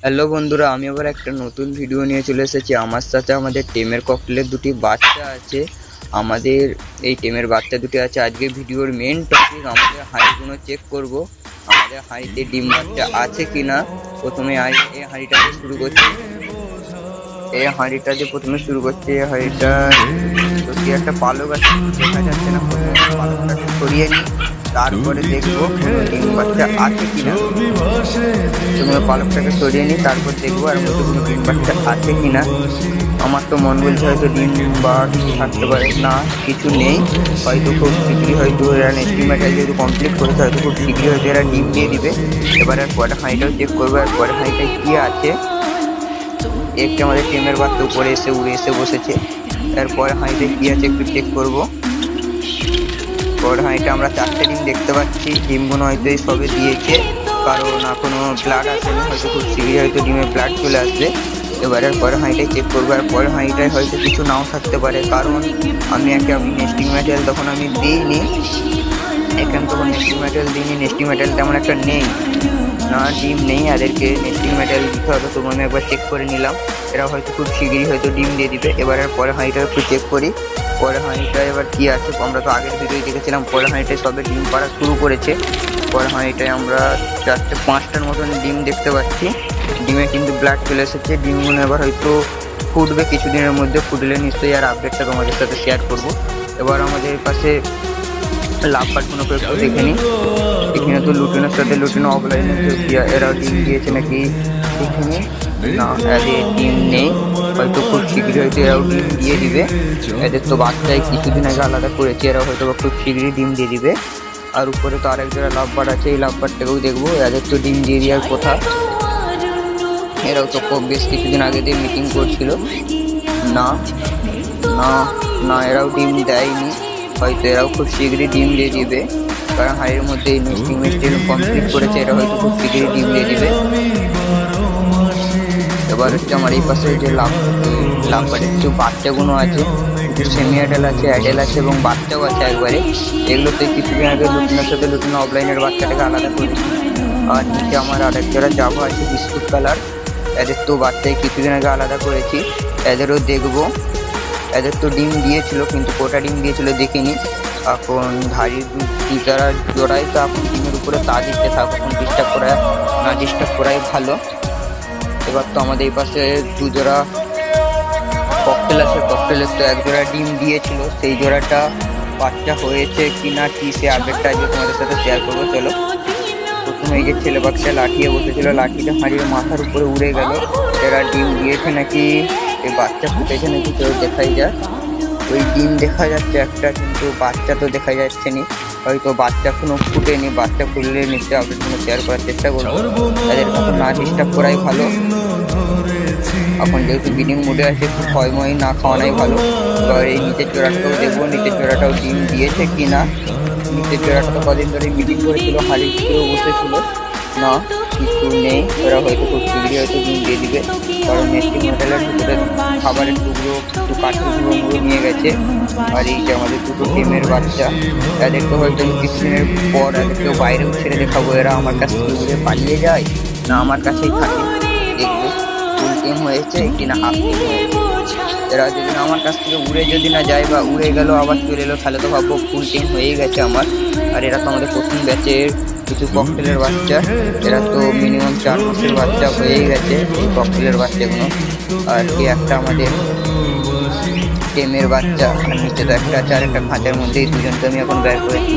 Hello বন্ধুরা, আমি আবার একটা নতুন ভিডিও নিয়ে চলে এসেছি। আমার সাথে আমাদের টেমের ককটেলের দুটি বাচ্চা আছে। আমাদের এই টেমের বাচ্চা দুটি আছে। আজকে ভিডিওর মেন টপিক আমাদের হাঁড়িগুলো চেক করব। আমাদের হাঁড়িতে ডিম বাচ্চা আছে কিনা? প্রথমে আই- এই হাঁড়িটা দিয়ে শুরু করছি। এই হাঁড়িটা দিয়ে প্রথমে শুরু করছি। এই হাঁড়িটা কি একটা পালক আছে, দেখা যাচ্ছে না। প্রথমে পালকটাকে সরিয়ে নিই। তারপরে দেখব ডিম আছে কিনা। প্রথমে পালকটাকে সরিয়ে নিই তারপর দেখব আর মধ্যে কোনো বাচ্চা আছে কিনা। আমার তো মন বলছে হয়তো ডিম বা কিছু থাকতে পারে। না কিছু নেই। হয়তো খুব শীঘ্রই হয়তো এরা এস্টিমেটাল যেহেতু কমপ্লিট করেছে হয়তো খুব শীঘ্রই হয়তো এরা ডিম দিয়ে দিবে। এবার আর পরে হাঁড়িটাও চেক করবে আর পরে হাঁড়িটায় কী আছে। একটি আমাদের টিমের বাচ্চা উপরে এসে উড়ে এসে বসেছে। এরপরে হাঁড়িটায় কী আছে একটু চেক করব। হাঁড়িটা আমরা চারটে ডিম দেখতে পাচ্ছি। ডিমগুলো হয়তো এই সবে দিয়েছে। কারণ এখনও ব্লাড আসেনি, হয়তো খুব শীঘ্রই হয়তো ডিমে ব্লাড চলে আসবে। এবারের পরে হাঁড়িটাই চেক করব, আর পরে হাঁড়িটায় হয়তো কিছু নাও থাকতে পারে। কারণ আমি একটা আমি নেস্টিং ম্যাটেরিয়াল তখন আমি দিইনি। এখানে তখন নেস্টিং ম্যাটেরিয়াল দিইনি। নেস্টিং ম্যাটেরিয়াল তেমন একটা নেই। না, ডিম নেই, এদেরকে নেস্টিং ম্যাটেরিয়াল দিতে হবে। তবু আমি একবার চেক করে নিলাম। এরা হয়তো খুব শীঘ্রই হয়তো ডিম দিয়ে দিবে। এবারের পরে হাঁড়িটা একটু চেক করি। পরে হাঁড়িটা এবার কি আছে, আমরা তো আগের ভিডিও দেখেছিলাম, পরে হাঁড়িটায় সবে ডিম পাড়া শুরু করেছে। পরে হাঁড়িটায় আমরা চারটে পাঁচটার মতন ডিম দেখতে পাচ্ছি। ডিমে কিন্তু ব্লাড চলে এসেছে, ডিমগুলো এবার হয়তো ফুটবে কিছুদিনের মধ্যে, ফুটলে নিশ্চয়ই আর আপডেটটা তোমাদের সাথে শেয়ার করব। এবার আমাদের পাশে লাভ পাটগুলোকে একটু দেখে নিই এখানে তো লুটিনের সাথে লুটিনো অফলাইনে এরা ডিম দিয়েছে নাকি দেখে না ডিম নেই। হয়তো হয়তো এরাও ডিম দিয়ে দিবে। এদের তো বাচ্চায় কিছুদিন আগে আলাদা করেছে এরা হয়তো বা খুব শীঘ্রই ডিম দিয়ে দিবে। আর উপরে তো আরেক জোড়া লাভবার আছে, এই লাভবারটাকেও দেখব। এদের তো ডিম দিয়ে দেওয়ার কথা। এরাও তো খুব বেশ কিছুদিন আগে দিয়ে মিটিং করছিল। না না না, এরাও ডিম দেয়নি। হয়তো এরাও খুব শীঘ্রই ডিম দিয়ে দিবে। কারণ হাড়ির মধ্যে মিস্টিং মিস্টি কমপ্লিট করেছে, এরা হয়তো খুব শীঘ্রই ডিম দিয়ে দিবে। এবার হচ্ছে আমার এই পাশে যে লাভ লাভবারের কিছু বাচ্চাগুলো আছে কিছু সেমি অ্যাডেল আছে অ্যাডেল আছে এবং বাচ্চাও আছে একবারে। এগুলোতে কিছুদিন আগে লুটিনের সাথে লুটিনো অফলাইনের বাচ্চাটাকে আলাদা করেছি। আর নিচে আমার আরেক জোড়া জাভা আছে, বিস্কুট কালার। এদের তো বাচ্চাই কিছুদিন আগে আলাদা করেছি। এদেরও দেখব। এদের তো ডিম দিয়েছিল, কিন্তু কোটা ডিম দিয়েছিল দেখিনি। এখন ধাড়ির টিচারা জোড়াই তো এখন ডিমের উপরে তা দিতে থাক এখন ডিস্টার্ব করা না ডিস্টার্ব করাই ভালো। এবার তো আমাদের এই পাশে দু জোড়া ককটেল আছে ককটেলের তো এক জোড়া ডিম দিয়েছিল, সেই জোড়াটা বাচ্চা হয়েছে কি না কি সে আপডেটটা আজকে তোমাদের সাথে শেয়ার করব, চলো। প্রথমে এই যে ছেলে বাচ্চা লাঠিয়ে বসেছিল, লাঠিটা হাঁড়ির মাথার উপরে উড়ে গেল। এরা ডিম দিয়েছে নাকি এই বাচ্চা ফুটেছে নাকি কেউ দেখাই যায় ওই ডিম দেখা যাচ্ছে একটা, কিন্তু বাচ্চা তো দেখা যাচ্ছে নি। হয়তো বাচ্চা কোনো ফুটেনি, বাচ্চা ফুটলে নিশ্চয়ই আপডেটগুলো শেয়ার করার চেষ্টা করব। তাদের এখন না ডিস্টার্ব করাই ভালো। এখন যেহেতু ব্রিডিং মোডে আছে, একটু ক্ষয়ময় না খাওয়ানোই ভালো। এবার এই নিচের চোরাটাকেও দেখব, নিচের চোরাটাও ডিম দিয়েছে কি না। নিচের চোরাটা তো কদিন ধরে মিটিং করেছিল, হাড়ি ভিতরেও বসেছিল। না, কিছু নেই, ওরা হয়তো খুব শীঘ্রই হয়তো ডিম দিয়ে দিবে। কারণ নেস্টিং হোটেলের ভিতরে খাবারের টুকরো, একটু কাঠের গুঁড়ো মুড়ো নিয়ে গেছে। আর এই যে আমাদের দুটো টিমের বাচ্চা এদেরকে হয়তো কিছুদিনের পর এদেরকেও বাইরেও ছেড়ে দেখাবো। এরা আমার কাছ থেকে পালিয়ে যায়? না, আমার কাছেই থাকে। টিম হয়েছে কি না হাফ টিম এরা যদি আমার কাছ থেকে উড়ে যদি না যায় বা উড়ে গেল আবার চলে এলো, তাহলে তো ভাববো ফুল টিম হয়েই গেছে আমার। আর এরা তো আমাদের প্রথম ব্যাচের কিছু ককটেলের বাচ্চা। এরা তো মিনিমাম চার মাসের বাচ্চা হয়েই গেছে ককটেলের বাচ্চাগুলো। আর কি একটা আমাদের টেমের বাচ্চা, আর নিচে তো একটা আছে, আর একটা খাঁচার মধ্যেই দুজনকে আমি এখন বের করেছি।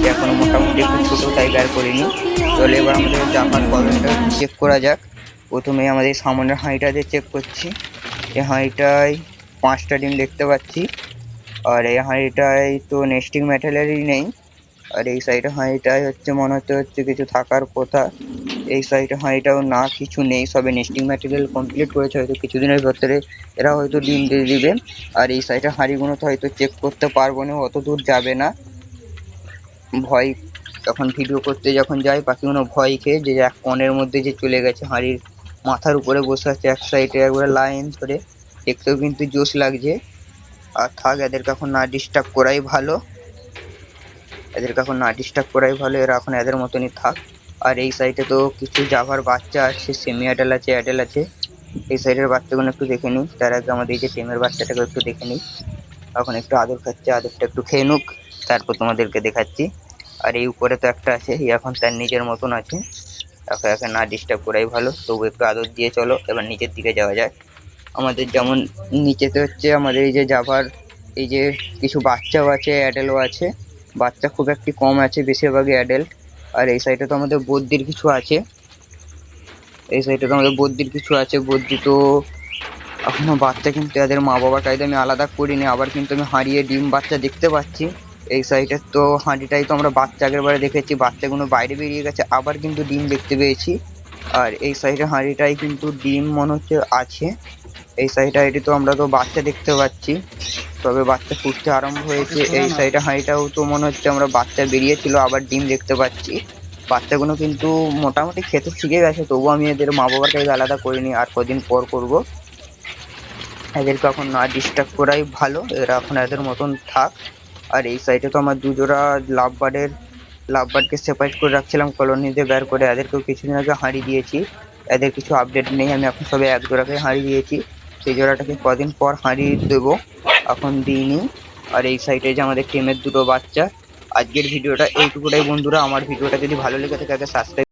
সে এখনও মোটামুটি একটু ছোটো, তাই বের করিনি। তাহলে এবার আমাদের জাপান কলমটা চেক করা যাক। প্রথমে আমাদের সামনের হাঁড়িটা দিয়ে চেক করছি। এই হাঁড়িটায় পাঁচটা ডিম দেখতে পাচ্ছি। আর এই হাঁড়িটায় তো নেস্টিং ম্যাটেরিয়ালই নেই। আর এই সাইডে হাঁড়িটায় হচ্ছে মনে হচ্ছে হচ্ছে কিছু থাকার কথা। এই সাইডে হাঁড়িটাও না, কিছু নেই। সবে নেস্টিং ম্যাটেরিয়াল কমপ্লিট করেছে। হয়তো কিছুদিনের ভেতরে এরা হয়তো ডিম দিয়ে দিবে। আর এই সাইডে হাঁড়িগুলো তো হয়তো চেক করতে পারব না অত দূর যাবে না। ভয়, তখন ভিডিও করতে যখন যাই পাখিগুলো ভয় খেয়ে যে এক কনের মধ্যে যে চলে গেছে হাঁড়ির মাথার উপরে বসে আছে, এক সাইডে একবারে লাইন ধরে। দেখতেও কিন্তু জোশ লাগছে। আর থাক এদেরকে এখন না ডিস্টার্ব করাই ভালো। এদেরকে এখন না ডিস্টার্ব করাই ভালো, এরা এখন এদের মতনই থাক। আর এই সাইডে তো কিছু জাভার বাচ্চা আছে সেমি অ্যাডাল আছে অ্যাডাল আছে। এই সাইডের বাচ্চাগুলো একটু দেখে নিই। তার আগে আমাদের এই যে টেমের বাচ্চাটাকে একটু দেখে নিই। এখন একটু আদর খাচ্ছে, আদরটা একটু খেয়ে নুক। তারপর তোমাদেরকে দেখাচ্ছি। আর এই উপরে তো একটা আছে এখন তার নিজের মতন আছে। তাকে একে না ডিস্টার্ব করাই ভালো। তবু একটু আদর দিয়ে চলো, এবার নিচের দিকে যাওয়া যায় আমাদের যেমন নিচেতে হচ্ছে আমাদের এই যে জাভার এই যে কিছু বাচ্চাও আছে অ্যাডেলও আছে। বাচ্চা খুব একটি কম আছে বেশিরভাগই অ্যাডাল্ট আর এই সাইডে তো আমাদের বদ্যির কিছু আছে। এই সাইডে তো আমাদের বদ্যির কিছু আছে। বদ্যি তো এখনও বাচ্চা কিন্তু এদের মা বাবাটাই তো আমি আলাদা করিনি। আবার কিন্তু আমি হারিয়ে ডিম বাচ্চা দেখতে পাচ্ছি। এই সাইডের তো হাঁড়িটাই তো আমরা বাচ্চা আগের বারে দেখেছি বাচ্চাগুলো বাইরে বেরিয়ে গেছে আবার কিন্তু ডিম দেখতে পেয়েছি। আর এই সাইডে হাঁড়িটাই কিন্তু ডিম মনে হচ্ছে আছে এই সাইডে হাঁড়ি তো আমরা তো বাচ্চা দেখতে পাচ্ছি। তবে বাচ্চা ফুটতে আরম্ভ হয়েছে এই সাইডে হাঁড়িটাও তো মনে হচ্ছে আমরা বাচ্চা বেরিয়েছিল আবার ডিম দেখতে পাচ্ছি। বাচ্চাগুলো কিন্তু মোটামুটি খেতে শিখে গেছে তবুও আমি এদের মা বাবার থেকে আলাদা করিনি আর কদিন পর করব। এদেরকে এখন না ডিস্টার্ব করাই ভালো এরা এখন এদের মতন থাক। আর এই সাইডে তো আমার দুজোড়া লাভ বার্ডকে সেপারেট করে রাখছিলাম কলোনিতে বের করে এদেরকেও কিছুদিন আগে হাঁড়ি দিয়েছি। এদের কিছু আপডেট নেই, আমি এখন সবে এক জোড়াকে হাঁড়ি দিয়েছি। সেই জোড়াটাকে কদিন পর হাঁড়ি দেবো, এখন দিইনি। আর এই সাইডে যে আমাদের টিমের দুটো বাচ্চা, আজকের ভিডিওটা এইটুকুটাই বন্ধুরা। আমার ভিডিওটা যদি ভালো লেগে থাকে, তাহলে সাবস্ক্রাইব